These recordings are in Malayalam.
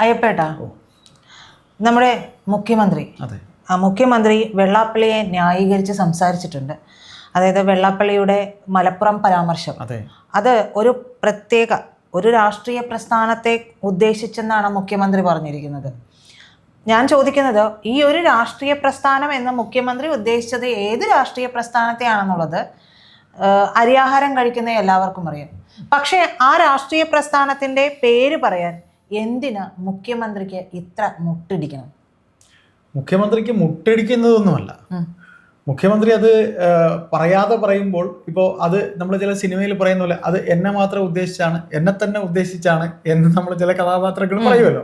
അയ്യപ്പേട്ടാ നമ്മുടെ മുഖ്യമന്ത്രി. അതെ. ആ മുഖ്യമന്ത്രി വെള്ളാപ്പള്ളിയെ ന്യായീകരിച്ച് സംസാരിച്ചിട്ടുണ്ട്. അതായത് വെള്ളാപ്പള്ളിയുടെ മലപ്പുറം പരാമർശം. അതെ. ഒരു പ്രത്യേക ഒരു രാഷ്ട്രീയ പ്രസ്ഥാനത്തെ ഉദ്ദേശിച്ചെന്നാണ് മുഖ്യമന്ത്രി പറഞ്ഞിരിക്കുന്നത്. ഞാൻ ചോദിക്കുന്നത് ഈ ഒരു രാഷ്ട്രീയ പ്രസ്ഥാനം എന്ന് മുഖ്യമന്ത്രി ഉദ്ദേശിച്ചത് ഏത് രാഷ്ട്രീയ പ്രസ്ഥാനത്തെയാണെന്നുള്ളത് അരിയാഹാരം കഴിക്കുന്ന എല്ലാവർക്കും അറിയാം. പക്ഷേ ആ രാഷ്ട്രീയ പ്രസ്ഥാനത്തിന്റെ പേര് പറയാൻ എന്തിന് മുഖ്യമന്ത്രിക്ക് ഇത്ര മുട്ടിടിക്കണം? മുഖ്യമന്ത്രിക്ക് മുട്ടടിക്കുന്നതൊന്നുമല്ല. മുഖ്യമന്ത്രി അത് പറയാതെ പറയുമ്പോൾ ഇപ്പോൾ അത് നമ്മൾ ചില സിനിമയിൽ പറയുന്ന പോലെ അത് എന്നെ മാത്രം ഉദ്ദേശിച്ചാണ് എന്നെ തന്നെ ഉദ്ദേശിച്ചാണ് എന്ന് നമ്മൾ ചില കഥാപാത്രങ്ങൾ പറയുമല്ലോ.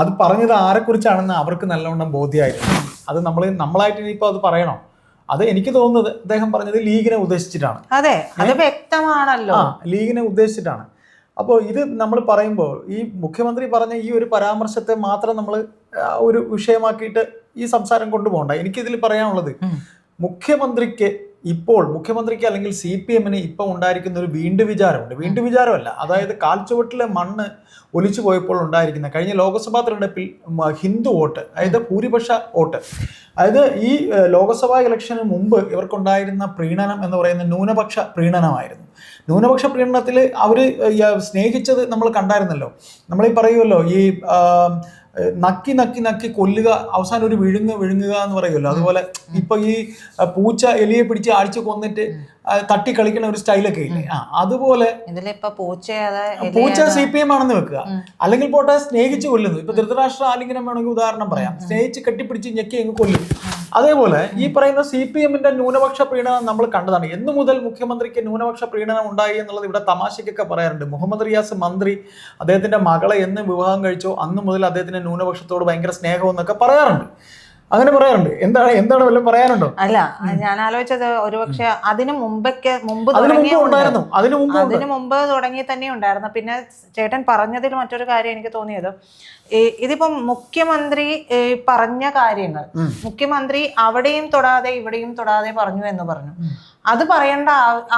അത് പറഞ്ഞത് ആരെക്കുറിച്ചാണെന്ന് അവർക്ക് നല്ലവണ്ണം ബോധ്യമായിരുന്നു അത് നമ്മൾ നമ്മളായിട്ട് ഇനിയിപ്പോൾ അത് പറയണോ? അത് എനിക്ക് തോന്നുന്നത് അദ്ദേഹം പറഞ്ഞത് ലീഗിനെ ഉദ്ദേശിച്ചിട്ടാണ്. അതെ അത് വ്യക്തമാണല്ലോ. ലീഗിനെ ഉദ്ദേശിച്ചിട്ടാണ്. അപ്പോൾ ഇത് നമ്മൾ പറയുമ്പോൾ ഈ മുഖ്യമന്ത്രി പറഞ്ഞ ഈ ഒരു പരാമർശത്തെ മാത്രം നമ്മൾ ഒരു വിഷയമാക്കിയിട്ട് ഈ സംസാരം കൊണ്ടുപോകണ്ട എനിക്കിതിൽ പറയാനുള്ളത്. മുഖ്യമന്ത്രിക്ക് ഇപ്പോൾ മുഖ്യമന്ത്രിക്ക് അല്ലെങ്കിൽ സി പി എമ്മിന് ഇപ്പം ഉണ്ടായിരിക്കുന്ന ഒരു വീണ്ടും വിചാരമുണ്ട്. വീണ്ടും വിചാരമല്ല. അതായത് കാൽച്ചുവട്ടിലെ മണ്ണ് ഒലിച്ചു പോയപ്പോൾ ഉണ്ടായിരിക്കുന്ന കഴിഞ്ഞ ലോക്സഭാ തെരഞ്ഞെടുപ്പിൽ ഹിന്ദു വോട്ട് അതായത് ഭൂരിപക്ഷ വോട്ട്. അതായത് ഈ ലോക്സഭാ ഇലക്ഷന് മുമ്പ് ഇവർക്കുണ്ടായിരുന്ന പ്രീണനം എന്ന് പറയുന്ന ന്യൂനപക്ഷ പ്രീണനമായിരുന്നു. ന്യൂനപക്ഷ പ്രീണനത്തിൽ അവർ സ്നേഹിച്ചത് നമ്മൾ കണ്ടായിരുന്നല്ലോ. നമ്മളീ പറയുമല്ലോ ഈ നക്കി നക്കി നക്കി കൊല്ലുക അവസാനം ഒരു വിഴുങ്ങ് വിഴുങ്ങുക എന്ന് പറയുമല്ലോ. അതുപോലെ ഇപ്പൊ ഈ പൂച്ച എലിയെ പിടിച്ച് ആഴ്ച കൊന്നിട്ട് തട്ടി കളിക്കുന്ന ഒരു സ്റ്റൈലൊക്കെ ഇല്ലേ? ആ അതുപോലെ പൂച്ച സി പി എം ആണെന്ന് വെക്കുക. അല്ലെങ്കിൽ പോട്ടെ സ്നേഹിച്ച് കൊല്ലുന്നു ഇപ്പൊ ധൃതരാഷ്ട്ര ആലിംഗനം വേണമെങ്കിൽ ഉദാഹരണം പറയാം. സ്നേഹിച്ച് കെട്ടിപ്പിടിച്ച് ഞെക്കി അങ്ങ് കൊല്ലും. അതേപോലെ ഈ പറയുന്ന സി പി എമ്മിന്റെ ന്യൂനപക്ഷ പ്രീണനം നമ്മൾ കണ്ടതാണ്. എന്നു മുതൽ മുഖ്യമന്ത്രിക്ക് ന്യൂനപക്ഷ പ്രീണനം ഉണ്ടായി എന്നുള്ളത് ഇവിടെ തമാശയ്ക്കൊക്കെ പറയാറുണ്ട്. മുഹമ്മദ് റിയാസ് മന്ത്രി അദ്ദേഹത്തിന്റെ മകളെ എന്ന് വിവാഹം കഴിച്ചോ അന്ന് മുതൽ അദ്ദേഹത്തിന്റെ ന്യൂനപക്ഷത്തോട് ഭയങ്കര സ്നേഹം എന്നൊക്കെ പറയാറുണ്ട്. അങ്ങനെ പറയാറുണ്ട്. എന്താണ് എന്താണ് വല്ലതും പറയാനുണ്ടോ? അല്ല ഞാൻ ആലോചിച്ചത് ഒരുപക്ഷെ അതിനു മുമ്പൊക്കെ മുമ്പ് അതിനു മുമ്പ് ഉണ്ടായിരുന്നു. അതിനു മുമ്പ് അതിനു മുമ്പ് തുടങ്ങി തന്നെ ഉണ്ടായിരുന്നു. പിന്നെ ചേട്ടൻ പറഞ്ഞതിൽ മറ്റൊരു കാര്യം എനിക്ക് തോന്നിയത്. ഇതിപ്പം മുഖ്യമന്ത്രി പറഞ്ഞ കാര്യങ്ങൾ. മുഖ്യമന്ത്രി അവിടെയും തൊടാതെ ഇവിടെയും തൊടാതെ പറഞ്ഞു എന്ന് പറഞ്ഞു. അത് പറയേണ്ട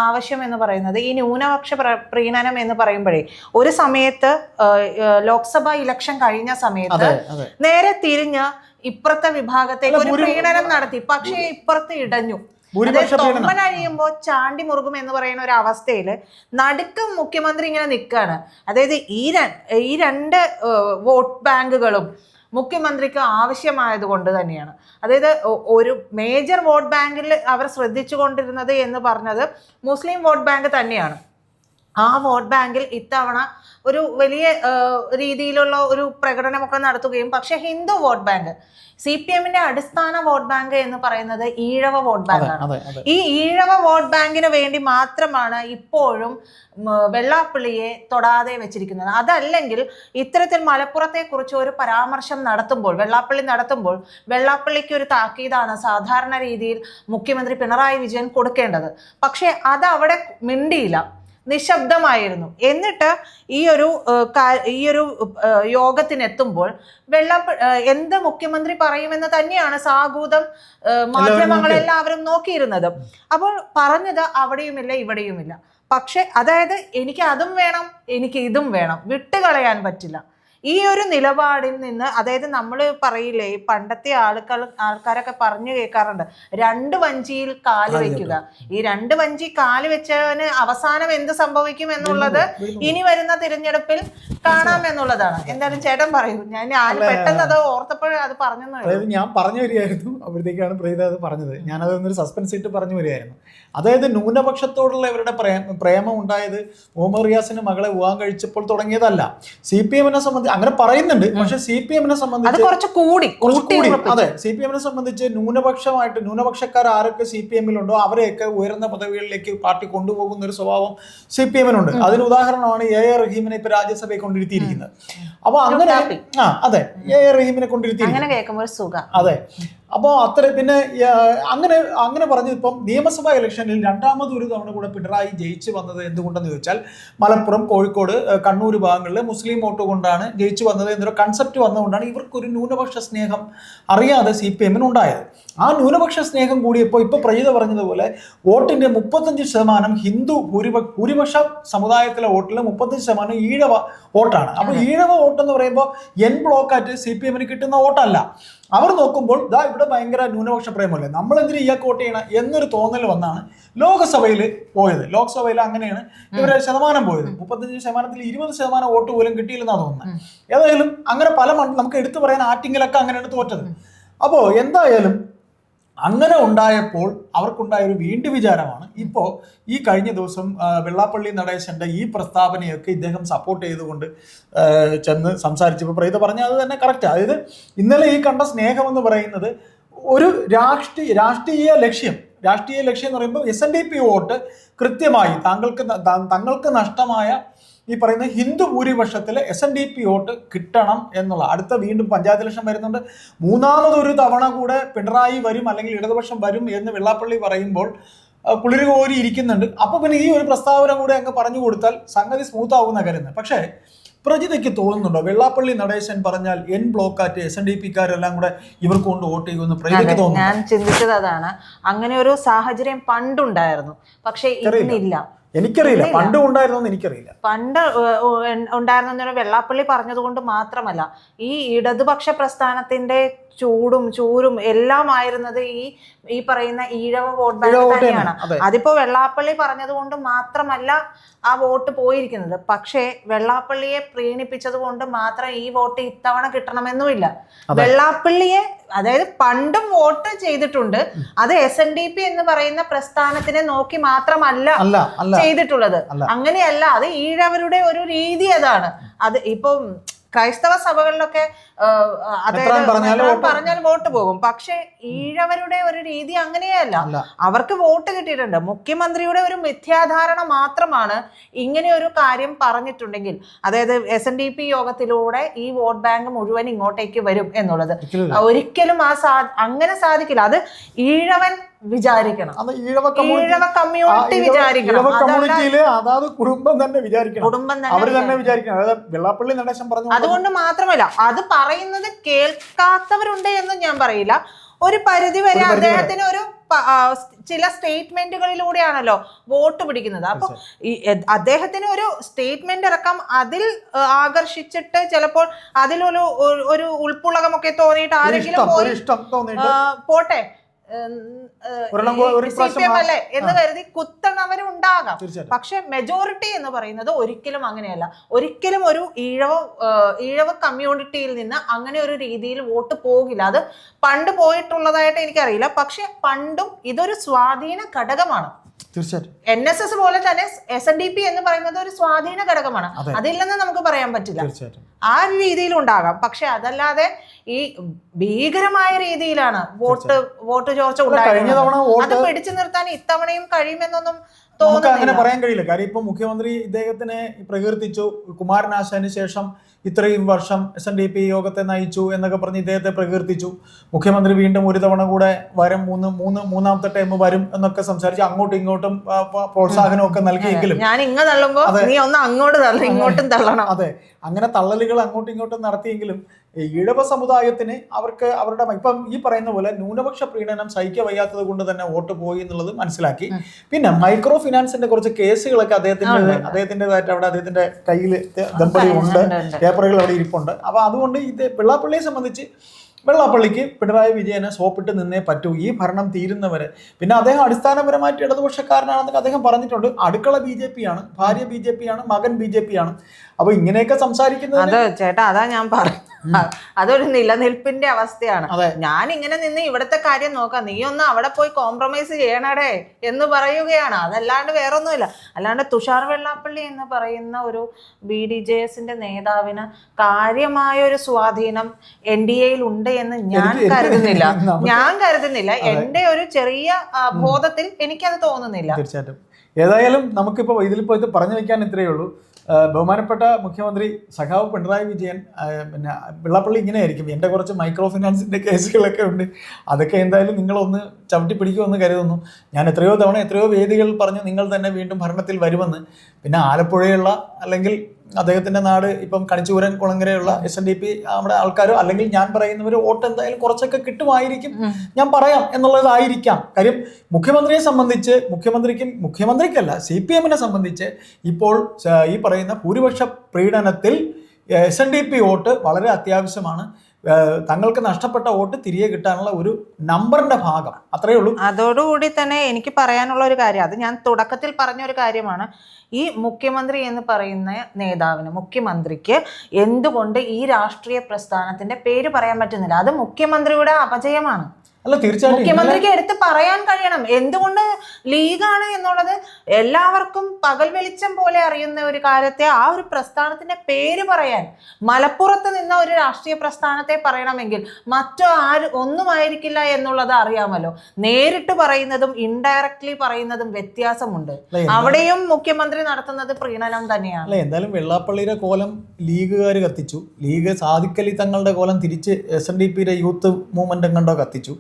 ആവശ്യം എന്ന് പറയുന്നത് ഈ ന്യൂനപക്ഷ പ്രീണനം എന്ന് പറയുമ്പോഴേ ഒരു സമയത്ത് ലോക്സഭ ഇലക്ഷൻ കഴിഞ്ഞ സമയത്ത് നേരെ തിരിഞ്ഞ് ഇപ്പുറത്തെ വിഭാഗത്തെ ഒരു പ്രീണനം നടത്തി. പക്ഷേ ഇപ്പുറത്ത് ഇടഞ്ഞു. തൊമ്മൻ അഴിയുമ്പോ ചാണ്ടി മുറുകും എന്ന് പറയുന്ന ഒരു അവസ്ഥയിൽ നടുക്കം മുഖ്യമന്ത്രി ഇങ്ങനെ നിൽക്കുകയാണ് അതായത് ഈ ഈ രണ്ട് വോട്ട് ബാങ്കുകളും മുഖ്യമന്ത്രിക്ക് ആവശ്യമായത് കൊണ്ട് തന്നെയാണ്. അതായത് ഒരു മേജർ വോട്ട് ബാങ്കിൽ അവർ ശ്രദ്ധിച്ചു കൊണ്ടിരുന്നത് എന്ന് പറഞ്ഞത് മുസ്ലിം വോട്ട് ബാങ്ക് തന്നെയാണ്. ആ വോട്ട് ബാങ്കിൽ ഇത്തവണ ഒരു വലിയ രീതിയിലുള്ള ഒരു പ്രകടനമൊക്കെ നടത്തുകയും പക്ഷേ Hindu vote bank C P എമ്മിന്റെ അടിസ്ഥാന വോട്ട് ബാങ്ക് എന്ന് പറയുന്നത് ഈഴവ വോട്ട് ബാങ്ക് അതെ ഈ ഈഴവ വോട്ട് ബാങ്കിന് വേണ്ടി മാത്രമാണ് ഇപ്പോഴും വെള്ളാപ്പള്ളിയെ തൊടാതെ വെച്ചിരിക്കുന്നത്. അതല്ലെങ്കിൽ ഇത്തരത്തിൽ മലപ്പുറത്തെ കുറിച്ച് ഒരു പരാമർശം നടത്തുമ്പോൾ വെള്ളാപ്പള്ളി നടത്തുമ്പോൾ വെള്ളാപ്പള്ളിക്ക് ഒരു താക്കീതാണ് സാധാരണ രീതിയിൽ മുഖ്യമന്ത്രി പിണറായി വിജയൻ കൊടുക്കേണ്ടത്. പക്ഷേ അത് അവിടെ മിണ്ടിയില്ല. നിശബ്ദമായിരുന്നു. എന്നിട്ട് ഈ ഒരു ഈ ഒരു യോഗത്തിനെത്തുമ്പോൾ വെള്ളപ്പ എന്ത് മുഖ്യമന്ത്രി പറയുമെന്ന് തന്നെയാണ് സാഗൂതം മാധ്യമങ്ങളെല്ലാവരും നോക്കിയിരുന്നത്. അപ്പോൾ പറഞ്ഞത് അവിടെയുമില്ല ഇവിടെയുമില്ല. പക്ഷെ അതായത് എനിക്ക് അതും വേണം എനിക്ക് ഇതും വേണം. വിട്ടുകളയാൻ പറ്റില്ല. ഈ ഒരു നിലപാടിൽ നിന്ന് അതായത് നമ്മൾ പറയില്ലേ ഈ പണ്ടത്തെ ആൾക്കാർ ആൾക്കാരൊക്കെ പറഞ്ഞു കേൾക്കാറുണ്ട് രണ്ട് വഞ്ചിയിൽ കാൽ വെക്കുക. ഈ രണ്ട് വഞ്ചി കാൽ വെച്ചവന് അവസാനം എന്ത് സംഭവിക്കും എന്നുള്ളത് ഇനി വരുന്ന തിരഞ്ഞെടുപ്പിൽ കാണാം എന്നുള്ളതാണ്. എന്തായാലും ചേട്ടൻ പറയൂ. ഞാൻ ഞാൻ പെട്ടെന്ന് അത് ഓർത്തപ്പോഴേ അത് പറഞ്ഞു അതായത് ഞാൻ പറഞ്ഞു വരികയായിരുന്നു അപ്പോഴത്തേക്കാണ് പ്രീത അത് പറഞ്ഞത്. ഞാനത് ഒന്നൊരു സസ്പെൻസ് ഇട്ട് പറഞ്ഞു വരികയായിരുന്നു. അതായത് ന്യൂനപക്ഷത്തോടുള്ള ഇവരുടെ പ്രേമ പ്രേമം ഉണ്ടായത് മുഹമ്മദ് റിയാസിന് മകളെ വിവാഹം കഴിച്ചപ്പോൾ തുടങ്ങിയതല്ല. സി പി എമ്മിനെ സംബന്ധിച്ച് അങ്ങനെ പറയുന്നുണ്ട്. പക്ഷെ സി പി എമ്മിനെ സംബന്ധിച്ച് കുറച്ച് കൂടി കൂടി. അതെ സി പി എമ്മിനെ സംബന്ധിച്ച് ന്യൂനപക്ഷമായിട്ട് ന്യൂനപക്ഷക്കാർ ആരൊക്കെ സി പി എമ്മിലുണ്ടോ അവരെയൊക്കെ ഉയർന്ന പദവികളിലേക്ക് പാർട്ടി കൊണ്ടുപോകുന്ന ഒരു സ്വഭാവം സി പി എമ്മിനുണ്ട് അതിന് ഉദാഹരണമാണ് എ എ റഹീമിനെ ഇപ്പൊ രാജ്യസഭയിൽ കൊണ്ടിരുത്തിയിരിക്കുന്നത് അപ്പൊ അങ്ങനെ ആ അതെ. റഹീമിനെ കൊണ്ടിരുത്തി അങ്ങനെ കേൾക്കുമ്പോൾ സുഖം. അതെ. അപ്പോൾ അത്ര പിന്നെ അങ്ങനെ അങ്ങനെ പറഞ്ഞു ഇപ്പം നിയമസഭാ ഇലക്ഷനിൽ രണ്ടാമത് ഒരു തവണ കൂടെ പിണറായി ജയിച്ചു വന്നത് എന്തുകൊണ്ടെന്ന് ചോദിച്ചാൽ മലപ്പുറം കോഴിക്കോട് കണ്ണൂർ ഭാഗങ്ങളിൽ മുസ്ലിം വോട്ട് കൊണ്ടാണ് ജയിച്ചു വന്നത് എന്നൊരു കൺസെപ്റ്റ് വന്നതുകൊണ്ടാണ് ഇവർക്കൊരു ന്യൂനപക്ഷ സ്നേഹം അറിയാതെ സി പി എമ്മിന് ഉണ്ടായത്. ആ ന്യൂനപക്ഷ സ്നേഹം കൂടിയപ്പോൾ ഇപ്പോൾ പ്രജിത പറഞ്ഞതുപോലെ വോട്ടിന്റെ മുപ്പത്തഞ്ച് ശതമാനം ഹിന്ദു ഭൂരിപ ഭൂരിപക്ഷ സമുദായത്തിലെ വോട്ടിൽ മുപ്പത്തഞ്ച് ശതമാനം ഈഴവ വോട്ടാണ്. അപ്പോൾ ഈഴവ വോട്ട് വോട്ട് എന്ന് പറയുമ്പോൾ എൻ ബ്ലോക്ക് ആയിട്ട് സി പി എമ്മിന് കിട്ടുന്ന വോട്ടല്ല. അവർ നോക്കുമ്പോൾ ദാ ഇവിടെ ഭയങ്കര ന്യൂനപക്ഷ പ്രേമല്ലേ നമ്മൾ എന്തിനു ഇയാൾക്ക് വോട്ട് ചെയ്യണം എന്നൊരു തോന്നൽ വന്നാണ് ലോക്സഭയിൽ പോയത്. ലോക്സഭയിൽ അങ്ങനെയാണ് ഇവരെ ശതമാനം പോയത്. മുപ്പത്തഞ്ച് ശതമാനത്തിൽ ഇരുപത് ശതമാനം വോട്ട് പോലും കിട്ടിയില്ലെന്നാണ് തോന്നുന്നത് ഏതായാലും അങ്ങനെ പല മണ്ഡലം നമുക്ക് എടുത്തു പറയാൻ ആറ്റിങ്ങിലൊക്കെ അങ്ങനെയാണ് തോറ്റത്. അപ്പോൾ എന്തായാലും അങ്ങനെ ഉണ്ടായപ്പോൾ അവർക്കുണ്ടായ ഒരു വീണ്ടു വിചാരമാണ്. ഇപ്പോൾ ഈ കഴിഞ്ഞ ദിവസം വെള്ളാപ്പള്ളി നടേശന്റെ ഈ പ്രസ്താവനയൊക്കെ ഇദ്ദേഹം സപ്പോർട്ട് ചെയ്തുകൊണ്ട് ചെന്ന് സംസാരിച്ചപ്പോൾ പ്രീത പറഞ്ഞ അത് തന്നെ കറക്റ്റ് അതായത് ഇന്നലെ ഈ കണ്ട സ്നേഹം എന്ന് പറയുന്നത് ഒരു രാഷ്ട്രീയ രാഷ്ട്രീയ ലക്ഷ്യം. രാഷ്ട്രീയ ലക്ഷ്യം എന്ന് പറയുമ്പോൾ S N D P vote കൃത്യമായി താങ്കൾക്ക് തങ്ങൾക്ക് നഷ്ടമായ ഈ പറയുന്ന ഹിന്ദു ഭൂരിപക്ഷത്തിൽ S N D P vote കിട്ടണം എന്നുള്ള അടുത്ത വീണ്ടും പഞ്ചായത്ത് ഇലക്ഷൻ വരുന്നുണ്ട്. മൂന്നാമതൊരു തവണ കൂടെ പിണറായി വരും അല്ലെങ്കിൽ ഇടതുപക്ഷം വരും എന്ന് വെള്ളാപ്പള്ളി പറയുമ്പോൾ കുളിരുകോരി കുളിര് കോരി ഇരിക്കുന്നുണ്ട്. അപ്പോൾ പിന്നെ ഈ ഒരു പ്രസ്താവന കൂടെ അങ്ങ് പറഞ്ഞു കൊടുത്താൽ സംഗതി സ്മൂത്ത് ആവുന്ന കരുതുന്നത് പക്ഷേ പ്രജിതയ്ക്ക് തോന്നുന്നുണ്ടോ? വെള്ളാപ്പള്ളി നടേശൻ പറഞ്ഞാൽ എൻ ബ്ലോക്കാറ്റ് എസ് എൻ ഡി പിക്കാരെല്ലാം കൂടെ ഇവർക്ക് കൊണ്ട് വോട്ട് ചെയ്യുമെന്ന് പ്രജിതയ്ക്ക് തോന്നുന്നു ഞാൻ ചിന്തിച്ചത് അതാണ്. അങ്ങനെ ഒരു സാഹചര്യം പണ്ടുണ്ടായിരുന്നു. പക്ഷേ ഇന്നില്ല. എനിക്കറിയില്ല. പണ്ട് ഉണ്ടായിരുന്നെന്ന് എനിക്കറിയില്ല. പണ്ട് ഉണ്ടായിരുന്ന വെള്ളാപ്പള്ളി പറഞ്ഞതുകൊണ്ട് മാത്രമല്ല ഈ ഇടതുപക്ഷ പ്രസ്ഥാനത്തിന്റെ ചൂടും ചൂരും എല്ലാം ആയിരുന്നത് ഈ ഈ പറയുന്ന ഈഴവ വോട്ട് ബാങ്ക് തന്നെയാണ്. അതിപ്പോ വെള്ളാപ്പള്ളി പറഞ്ഞത് കൊണ്ട് മാത്രമല്ല ആ വോട്ട് പോയിരിക്കുന്നത്. പക്ഷേ വെള്ളാപ്പള്ളിയെ പ്രീണിപ്പിച്ചത് കൊണ്ട് മാത്രം ഈ വോട്ട് ഇത്തവണ കിട്ടണമെന്നുമില്ല. വെള്ളാപ്പള്ളിയെ അതായത് പണ്ടും വോട്ട് ചെയ്തിട്ടുണ്ട്. അത് എസ് എൻ ഡി പി എന്ന് പറയുന്ന പ്രസ്ഥാനത്തിനെ നോക്കി മാത്രമല്ല ചെയ്തിട്ടുള്ളത്. അങ്ങനെയല്ല അത് ഈഴവരുടെ ഒരു രീതി അതാണ്. അത് ഇപ്പം ക്രൈസ്തവ സഭകളിലൊക്കെ അതായത് പറഞ്ഞാൽ വോട്ട്. പോകും. പക്ഷെ ഈഴവരുടെ ഒരു രീതി അങ്ങനെയല്ല. അവർക്ക് വോട്ട് കിട്ടിയിട്ടുണ്ട്. മുഖ്യമന്ത്രിയുടെ ഒരു മിഥ്യാധാരണ മാത്രമാണ് ഇങ്ങനെ ഒരു കാര്യം പറഞ്ഞിട്ടുണ്ടെങ്കിൽ. അതായത് എസ് എൻ ഡി പി യോഗത്തിലൂടെ ഈ വോട്ട് ബാങ്ക് മുഴുവൻ ഇങ്ങോട്ടേക്ക് വരും എന്നുള്ളത്. ഒരിക്കലും ആ സാ അങ്ങനെ സാധിക്കില്ല. അത് ഈഴവൻ വിചാരിക്കണം. ഈഴവ കമ്മ്യൂണിറ്റി വിചാരിക്കണം ഈഴവ അതല്ല കമ്മ്യൂണിറ്റിയിൽ അതാത് കുടുംബം തന്നെ വിചാരിക്കണം. കുടുംബം തന്നെ അവർ തന്നെ വിചാരിക്കണം. അതായത് വെള്ളാപ്പള്ളി നടേശൻ പറഞ്ഞു അതുകൊണ്ട് മാത്രമല്ല അത് പറയുന്നത് കേൾക്കാത്തവരുണ്ട് എന്ന് ഞാൻ പറയില്ല. ഒരു പരിധി വരെ. അദ്ദേഹത്തിന് ഒരു ചില സ്റ്റേറ്റ്മെന്റുകളിലൂടെയാണല്ലോ വോട്ട് പിടിക്കുന്നത്. അപ്പൊ അദ്ദേഹത്തിന് ഒരു സ്റ്റേറ്റ്മെന്റ് ഇറക്കം അതിൽ ആകർഷിച്ചിട്ട് ചിലപ്പോൾ അതിലൊരു ഒരു- ഉൾപ്പുളകമൊക്കെ തോന്നിയിട്ട് ആരെങ്കിലും പോട്ടെ. അല്ലേ എന്ന് കരുതി കുത്തണവരുണ്ടാകാം. പക്ഷെ മെജോറിറ്റി എന്ന് പറയുന്നത് ഒരിക്കലും അങ്ങനെയല്ല. ഒരിക്കലും ഒരു ഈഴവ ഈഴവ കമ്മ്യൂണിറ്റിയിൽ നിന്ന് അങ്ങനെ ഒരു രീതിയിൽ വോട്ട് പോകില്ല. അത് പണ്ട് പോയിട്ടുള്ളതായിട്ട് എനിക്കറിയില്ല. പക്ഷെ പണ്ടും ഇതൊരു സ്വാധീന ഘടകമാണ്. തീർച്ചയായിട്ടും. എൻ എസ് എസ് പോലെ തന്നെ എസ് എൻ ഡി പി എന്ന് പറയുന്നത് ഒരു സ്വാധീന ഘടകമാണ്. അതെ. അതില്ലെന്ന് നമുക്ക് പറയാൻ പറ്റില്ല. ആ ഒരു രീതിയിൽ ഉണ്ടാകാം. പക്ഷെ അതല്ലാതെ ഈ ഭീകരമായ രീതിയിലാണ് വോട്ട് വോട്ട് ചോർച്ച ഉണ്ടായത് അത് പിടിച്ചു നിർത്താൻ ഇത്തവണയും കഴിയുമെന്നൊന്നും അങ്ങനെ പറയാൻ കഴിയില്ല. കാര്യം ഇപ്പൊ മുഖ്യമന്ത്രി ഇദ്ദേഹത്തിനെ പ്രകീർത്തിച്ചു. കുമാരനാശാന് ശേഷം ഇത്രയും വർഷം എസ് എൻ ഡി പി യോഗത്തെ നയിച്ചു എന്നൊക്കെ പറഞ്ഞ് ഇദ്ദേഹത്തെ പ്രകീർത്തിച്ചു. മുഖ്യമന്ത്രി വീണ്ടും ഒരു തവണ കൂടെ വരും മൂന്ന് മൂന്ന് മൂന്നാമത്തെ ടൈം വരും എന്നൊക്കെ സംസാരിച്ച് അങ്ങോട്ടും ഇങ്ങോട്ടും പ്രോത്സാഹനമൊക്കെ നൽകിയെങ്കിലും ഞാൻ ഇങ്ങ തള്ളുമ്പോൾ അതെ. നീ ഒന്ന് അങ്ങോട്ട് തള്ളണം ഇങ്ങോട്ടും തള്ളണം. അതെ. അങ്ങനെ തള്ളലുകൾ അങ്ങോട്ടും ഇങ്ങോട്ടും നടത്തിയെങ്കിലും ഇഴവ സമുദായത്തിന് അവർക്ക് അവരുടെ ഇപ്പം ഈ പറയുന്ന പോലെ ന്യൂനപക്ഷ പ്രീണനം സഹിക്ക വയ്യാത്തത് കൊണ്ട് തന്നെ വോട്ട് പോയി എന്നുള്ളത് മനസ്സിലാക്കി. പിന്നെ മൈക്രോ ഫിനാൻസിന്റെ കുറച്ച് കേസുകളൊക്കെ അദ്ദേഹത്തിന്റെ. അദ്ദേഹത്തിന്റെതായിട്ട് അവിടെ അദ്ദേഹത്തിന്റെ കയ്യിൽ ദമ്പതി ഉണ്ട്. പേപ്പറുകൾ അവിടെ ഇരിപ്പുണ്ട്. അപ്പൊ അതുകൊണ്ട് ഇത് പിള്ളാപ്പള്ളിയെ സംബന്ധിച്ച് വെള്ളാപ്പള്ളിക്ക് പിണറായി വിജയനെ സോപ്പിട്ട് നിന്നേ പറ്റൂ. ഈ ഭരണം തീരുന്നവരെ. പിന്നെ അദ്ദേഹം അടിസ്ഥാനപരമായിട്ട് ഇടതുപക്ഷക്കാരനാണെന്നൊക്കെ അദ്ദേഹം പറഞ്ഞിട്ടുണ്ട്. അടുക്കള ബി ജെ പി ആണ് ഭാര്യ ബി ജെ പി ആണ് മകൻ ബി ജെ പി ആണ് അപ്പൊ ഇങ്ങനെയൊക്കെ സംസാരിക്കുന്നത് ചേട്ടാ അതാ ഞാൻ പറഞ്ഞത്. അതൊരു നിലനിൽപ്പിന്റെ അവസ്ഥയാണ്. ഞാൻ ഇങ്ങനെ നിന്ന് ഇവിടുത്തെ കാര്യം നോക്കാം. നീ ഒന്ന് അവിടെ പോയി കോംപ്രമൈസ് ചെയ്യണടേ എന്ന് പറയുകയാണ്. അതല്ലാണ്ട് വേറൊന്നുമില്ല. അല്ലാണ്ട് തുഷാർ വെള്ളാപ്പള്ളി എന്ന് പറയുന്ന ഒരു ബി ഡി ജെ എസിന്റെ നേതാവിന് കാര്യമായ ഒരു സ്വാധീനം എൻ ഡി എയിൽ ഉണ്ട് എന്ന് ഞാൻ കരുതുന്നില്ല. ഞാൻ കരുതുന്നില്ല. എന്റെ ഒരു ചെറിയ ബോധത്തിൽ എനിക്കത് തോന്നുന്നില്ല. തീർച്ചയായിട്ടും. ഏതായാലും നമുക്കിപ്പോൾ ഇതിലിപ്പോൾ പോയിട്ട് പറഞ്ഞു വെക്കാൻ ഇത്രയേ ഉള്ളൂ. ബഹുമാനപ്പെട്ട മുഖ്യമന്ത്രി സഖാവ് പിണറായി വിജയൻ പിന്നെ വെള്ളപ്പള്ളി ഇങ്ങനെയായിരിക്കും. എന്റെ കുറച്ച് മൈക്രോ ഫിനാൻസിന്റെ കേസുകളൊക്കെ ഉണ്ട്. അതൊക്കെ എന്തായാലും നിങ്ങളൊന്ന് ചവിട്ടി പിടിക്കുമെന്ന് കരുതുന്നു. ഞാൻ എത്രയോ തവണ എത്രയോ വേദികൾ പറഞ്ഞു നിങ്ങൾ തന്നെ വീണ്ടും ഭരണത്തിൽ വരുമെന്ന്. പിന്നെ ആലപ്പുഴയുള്ള അല്ലെങ്കിൽ അദ്ദേഹത്തിന്റെ നാട് ഇപ്പം കണിച്ചൂരൻ കുളങ്ങരയുള്ള എസ് എൻ ഡി പി നമ്മുടെ ആൾക്കാരോ അല്ലെങ്കിൽ ഞാൻ പറയുന്നവർ വോട്ട് എന്തായാലും കുറച്ചൊക്കെ കിട്ടുമായിരിക്കും. ഞാൻ പറയാം എന്നുള്ളതായിരിക്കാം. കാര്യം മുഖ്യമന്ത്രിയെ സംബന്ധിച്ച് മുഖ്യമന്ത്രിക്കും മുഖ്യമന്ത്രിക്കല്ല സി പി എമ്മിനെ സംബന്ധിച്ച് ഇപ്പോൾ ഈ പറയുന്ന ഭൂരിപക്ഷ പ്രീണനത്തിൽ S N D P vote വളരെ അത്യാവശ്യമാണ്. തങ്ങൾക്ക് നഷ്ടപ്പെട്ട വോട്ട് തിരികെ കിട്ടാനുള്ള ഒരു നമ്പറിന്റെ ഭാഗം. അത്രയേ ഉള്ളൂ. അതോടുകൂടി തന്നെ എനിക്ക് പറയാനുള്ള ഒരു കാര്യം അത് ഞാൻ തുടക്കത്തിൽ പറഞ്ഞ ഒരു കാര്യമാണ്. ഈ മുഖ്യമന്ത്രി എന്ന് പറയുന്ന നേതാവിന് മുഖ്യമന്ത്രിക്ക് എന്തുകൊണ്ട് ഈ രാഷ്ട്രീയ പ്രസ്ഥാനത്തിന്റെ പേര് പറയാൻ പറ്റുന്നില്ല? അത് മുഖ്യമന്ത്രിയുടെ അപജയമാണ്. അല്ല തീർച്ചയായും മുഖ്യമന്ത്രിക്ക് എടുത്ത് പറയാൻ കഴിയണം. എന്തുകൊണ്ട് ലീഗാണ് എന്നുള്ളത് എല്ലാവർക്കും പകൽ വെളിച്ചം പോലെ അറിയുന്ന ഒരു കാര്യത്തെ ആ ഒരു പ്രസ്ഥാനത്തിന്റെ പേര് പറയാൻ മലപ്പുറത്ത് നിന്ന ഒരു രാഷ്ട്രീയ പ്രസ്ഥാനത്തെ പറയണമെങ്കിൽ മറ്റോ ആര് ഒന്നും ആയിരിക്കില്ല എന്നുള്ളത് അറിയാമല്ലോ. നേരിട്ട് പറയുന്നതും ഇൻഡയറക്ട്ലി പറയുന്നതും വ്യത്യാസമുണ്ട്. അവിടെയും മുഖ്യമന്ത്രി നടത്തുന്നത് പ്രീണനം തന്നെയാണ്. അല്ലെ എന്തായാലും വെള്ളാപ്പള്ളിയുടെ കോലം ലീഗുകാർ കത്തിച്ചു. ലീഗ് സാധിക്കലി തങ്ങളുടെ കോലം തിരിച്ച് എസ് എൻ ഡി പിയുടെ യൂത്ത് മൂവ്മെന്റ് കണ്ടോ കത്തിച്ചു.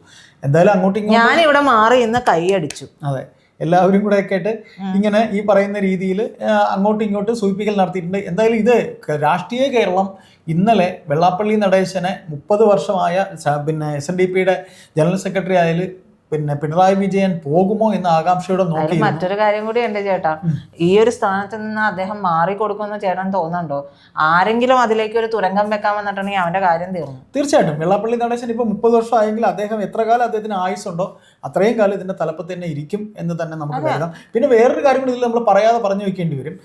എന്തായാലും അങ്ങോട്ടും ഞാൻ ഇവിടെ മാറി ഇന്ന് കൈയടിച്ചു. അതെ. എല്ലാവരും കൂടെ ഒക്കെ ആയിട്ട് ഇങ്ങനെ ഈ പറയുന്ന രീതിയിൽ അങ്ങോട്ടും ഇങ്ങോട്ടും സൂചിപ്പിക്കൽ നടത്തിയിട്ടുണ്ട്. എന്തായാലും ഇത് രാഷ്ട്രീയ കേരളം ഇന്നലെ വെള്ളാപ്പള്ളി നടേശനെ മുപ്പത് വർഷമായ പിന്നെ എസ് എൻ ഡി പിയുടെ ജനറൽ സെക്രട്ടറി ആയാൽ പിന്നെ പിണറായി വിജയൻ പോകുമോ എന്ന ആകാംക്ഷയോടെ നോക്കി മറ്റൊരു കാര്യം കൂടി ഉണ്ട് ചേട്ടാ. ഈ ഒരു സ്ഥാനത്ത് നിന്ന് അദ്ദേഹം മാറിക്കൊടുക്കുമെന്ന് ചേട്ടൻ തോന്നുന്നുണ്ടോ? ആരെങ്കിലും അതിലേക്ക് ഒരു തുരങ്കം വെക്കാൻ വന്നിട്ടുണ്ടെങ്കിൽ അവന്റെ കാര്യം തീർന്നു. തീർച്ചയായിട്ടും. വെള്ളാപ്പള്ളി നടേശൻ ഇപ്പൊ മുപ്പത് വർഷം ആയെങ്കിൽ അദ്ദേഹം എത്ര കാലം അദ്ദേഹത്തിന് ആയുസുണ്ടോ അത്രയും കാലം ഇതിന്റെ തലപ്പത്ത് തന്നെ ഇരിക്കും എന്ന് തന്നെ നമുക്ക് കരുതാം. പിന്നെ വേറൊരു കാര്യം കൂടി ഇതിൽ നമ്മൾ പറയാതെ പറഞ്ഞു വെക്കേണ്ടി വരും.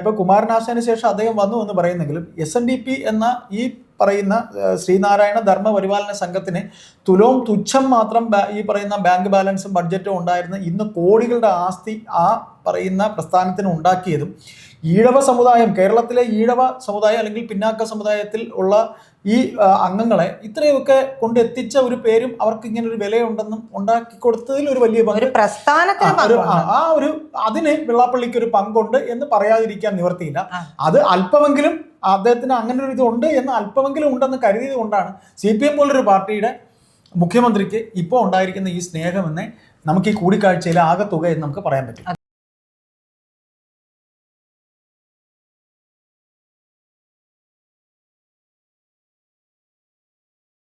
ഇപ്പൊ കുമാരനാശാന് ശേഷം അദ്ദേഹം വന്നു എന്ന് പറയുന്നെങ്കിലും എസ് എൻ ഡി പി എന്ന ഈ പറയുന്ന ശ്രീനാരായണ ധർമ്മ പരിപാലന സംഘത്തിന് തുലവും തുച്ഛം മാത്രം ഈ പറയുന്ന ബാങ്ക് ബാലൻസും ബഡ്ജറ്റും ഉണ്ടായിരുന്ന ഇന്ന് കോടികളുടെ ആസ്തി ആ പറയുന്ന പ്രസ്ഥാനത്തിന് ഉണ്ടാക്കിയതും ഈഴവ സമുദായം കേരളത്തിലെ ഈഴവ സമുദായം അല്ലെങ്കിൽ പിന്നാക്ക സമുദായത്തിൽ ഉള്ള ഈ അംഗങ്ങളെ ഇത്രയൊക്കെ കൊണ്ടെത്തിച്ച ഒരു പേരും അവർക്ക് ഇങ്ങനെ ഒരു വിലയുണ്ടെന്നും ഉണ്ടാക്കി കൊടുത്തതിൽ ഒരു വലിയ പങ്ക്. ആ, ഒരു അതിന് വെള്ളാപ്പള്ളിക്ക് ഒരു പങ്കുണ്ട് എന്ന് പറയാതിരിക്കാൻ നിവർത്തിയില്ല. അത് അല്പമെങ്കിലും അദ്ദേഹത്തിന് അങ്ങനെ ഒരു ഇതുണ്ട് എന്ന് അല്പമെങ്കിലും ഉണ്ടെന്ന് കരുതിയത് കൊണ്ടാണ് സി പി എം പോലൊരു പാർട്ടിയുടെ മുഖ്യമന്ത്രിക്ക് ഇപ്പോൾ ഉണ്ടായിരിക്കുന്ന ഈ സ്നേഹമെന്നെ നമുക്ക് ഈ കൂടിക്കാഴ്ചയിലെ ആകെ തുക എന്ന് നമുക്ക് പറയാൻ പറ്റും.